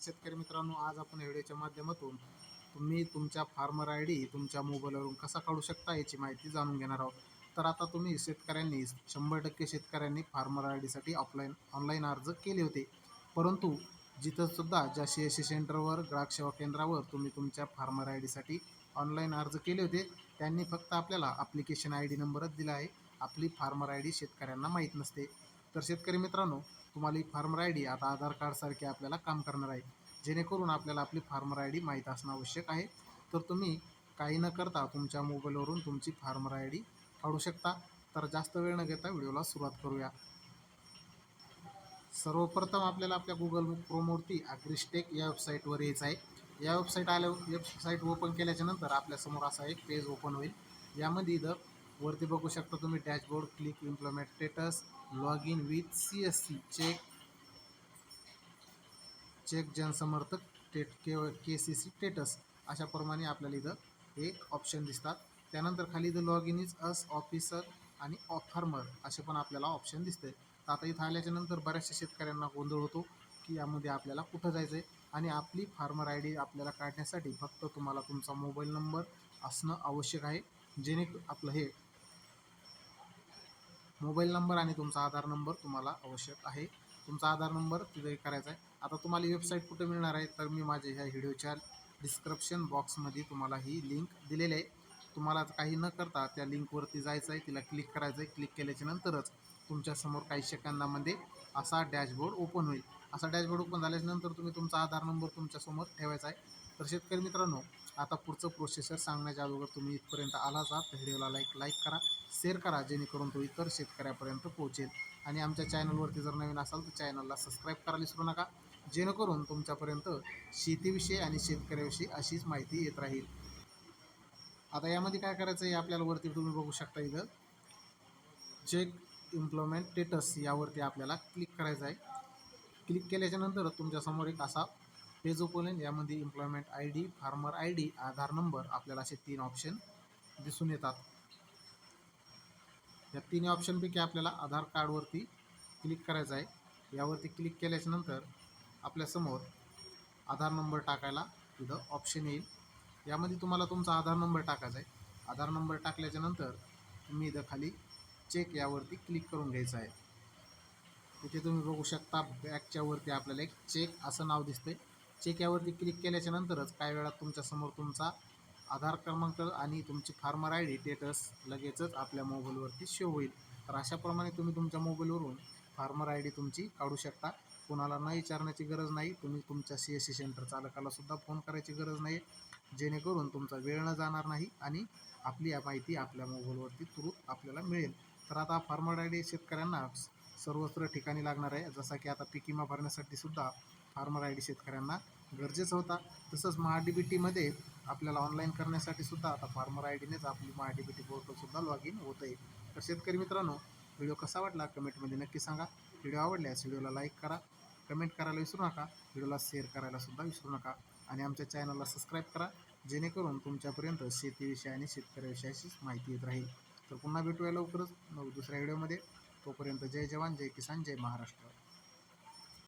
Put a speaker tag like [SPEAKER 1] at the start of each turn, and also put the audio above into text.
[SPEAKER 1] शेतकरी मित्रांनो आज आपण व्हिडिओच्या माध्यमातून तुम्ही तुमच्या फार्मर आय डी तुमच्या मोबाईलवरून कसा काढू शकता याची माहिती जाणून घेणार आहोत. तर आता तुम्ही शेतकऱ्यांनी शंभर टक्के शेतकऱ्यांनी फार्मर आय डीसाठी ऑफलाईन ऑनलाईन अर्ज केले होते. परंतु जिथं सुद्धा ज्या सी एस सी सेंटरवर ग्राहक सेवा केंद्रावर तुम्ही तुमच्या फार्मर आय डीसाठी ऑनलाईन अर्ज केले होते त्यांनी फक्त आपल्याला ॲप्लिकेशन आय डी नंबरच दिला आहे. आपली फार्मर आय डी शेतकऱ्यांना माहीत नसते. तर शेतकरी मित्रांनो तुम्हाला ही फार्मर आय डी आता आधार कार्डसारखे आपल्याला काम करणार आहे. जेणेकरून आपल्याला आपली फार्मर आय डी माहीत असणं आवश्यक आहे. तर तुम्ही काही न करता तुमच्या मोबाईलवरून तुमची फार्मर आय डी काढू शकता. तर जास्त वेळ न घेता व्हिडिओला सुरुवात करूया. सर्वप्रथम आपल्याला आपल्या गुगल क्रोमवरती अग्रिस्टेक या वेबसाईटवर यायचं आहे. या वेबसाईट आल्या वेबसाईट ओपन केल्याच्यानंतर आपल्यासमोर असा एक पेज ओपन होईल. यामध्ये इथं वरती बघू शकता तुम्ही dashboard click employment status log in with C S C. Check check जनसमर्थक TET K K C C status. अशाप्रमाणे आपल्याला इथं एक ऑप्शन दिसतात. त्यानंतर खाली इथं log in is as officer आणि फार्मर असे पण आपल्याला ऑप्शन दिसते तर आता इथं आल्याच्यानंतर बऱ्याचशा शेतकऱ्यांना गोंधळ होतो की यामध्ये आपल्याला कुठं जायचं आहे आणि आपली फार्मर आय डी आपल्याला काढण्यासाठी फक्त तुम्हाला तुमचा मोबाईल नंबर असणं आवश्यक आहे. जेणे आपलं हे मोबाईल नंबर आणि तुमचा आधार नंबर तुम्हाला आवश्यक आहे. तुमचा आधार नंबर तिथे करायचा आहे. आता तुम्हाला वेबसाईट कुठे मिळणार आहे तर मी माझ्या ह्या व्हिडिओच्या डिस्क्रिप्शन बॉक्समध्ये तुम्हाला ही लिंक दिलेली आहे. तुम्हाला काही न करता त्या लिंकवरती जायचं आहे तिला क्लिक करायचं आहे. क्लिक केल्याच्या नंतरच तुमच्यासमोर काही सेकंदामध्ये असा डॅशबोर्ड ओपन होईल. असा डॅशबोर्ड ओपन झाल्याच्यानंतर तुम्ही तुमचा आधार नंबर तुमच्यासमोर ठेवायचा आहे. तर शेतकरी मित्रांनो आता पुढचं प्रोसेसर सांगण्याच्या अगोदर तुम्ही इथपर्यंत आला जा तर व्हिडिओला लाईक लाईक करा. शेअर करा जेणेकरून तो इतर शेतकऱ्यापर्यंत पोहोचेल. आणि आमच्या चॅनलवरती जर नवीन असाल तर चॅनलला सबस्क्राईब करायला विसरू नका. जेणेकरून तुमच्यापर्यंत शेतीविषयी आणि शेतकऱ्याविषयी अशीच माहिती येत राहील. आता यामध्ये काय करायचं आहे आपल्याला वरती तुम्ही बघू शकता इथं. चेक इम्प्लॉयमेंट स्टेटस यावरती आपल्याला क्लिक करायचं आहे. क्लिक केल्याच्यानंतर तुमच्यासमोर एक असा पेज ओपन यामध्ये employment I D farmer I D Aadhaar number आपल्याला असे तीन ऑप्शन दिसून येतात. या तिन्ही ऑप्शनपैकी आपल्याला आधार कार्डवरती क्लिक करायचं आहे. यावरती क्लिक केल्याच्यानंतर आपल्यासमोर आधार नंबर टाकायला तिथं ऑप्शन येईल. यामध्ये तुम्हाला तुमचा आधार नंबर टाकायचा आहे. आधार नंबर टाकल्याच्यानंतर तुम्ही इथं खाली चेक यावरती क्लिक करून घ्यायचं आहे. तिथे तुम्ही बघू शकता बॅकच्या वरती आपल्याला एक चेक असं नाव दिसतंय. चेक यावरती क्लिक केल्याच्या नंतरच काही वेळात तुमच्यासमोर तुमचा आधार क्रमांक आणि तुमची फार्मर आय डी स्टेटस लगेचच आपल्या मोबाईलवरती शो होईल. तर अशाप्रमाणे तुम्ही तुमच्या मोबाईलवरून फार्मर आय डी तुमची काढू शकता. कोणाला न विचारण्याची गरज नाही. तुम्ही तुमच्या सी एस सी सेंटर चालकाला सुद्धा फोन करायची गरज नाही. जेणेकरून तुमचा वेळ न जाणार नाही आणि आपली माहिती आपल्या मोबाईलवरती थ्रू आपल्याला मिळेल. तर आता फार्मर आय डी शेतकऱ्यांना सर्वत्र ठिकाणी लागणार आहे. जसा की आता पीक विमा भरण्यासाठी सुद्धा फार्मर आय डी शेतकऱ्यांना गरजेचं होता. तसंच महा डी बी टीमध्ये आपल्याला ऑनलाईन करण्यासाठी सुद्धा आता फार्मर आय डीनेच आपली महा डी बी टी पोर्टलसुद्धा लॉग इन होतं आहे तर शेतकरी मित्रांनो व्हिडिओ कसा वाटला? कमेंटमध्ये नक्की सांगा. व्हिडिओ आवडल्यास व्हिडिओला लाईक करा. कमेंट करायला विसरू नका. व्हिडिओला शेअर करायला सुद्धा विसरू नका. आणि आमच्या चॅनलला सबस्क्राईब करा. जेणेकरून तुमच्यापर्यंत शेतीविषयी आणि शेतकऱ्याविषयीची माहिती येत राहील. तर पुन्हा भेटूया लवकरच दुसऱ्या व्हिडिओमध्ये तोपर्यंत जय जवान जय किसान जय महाराष्ट्र.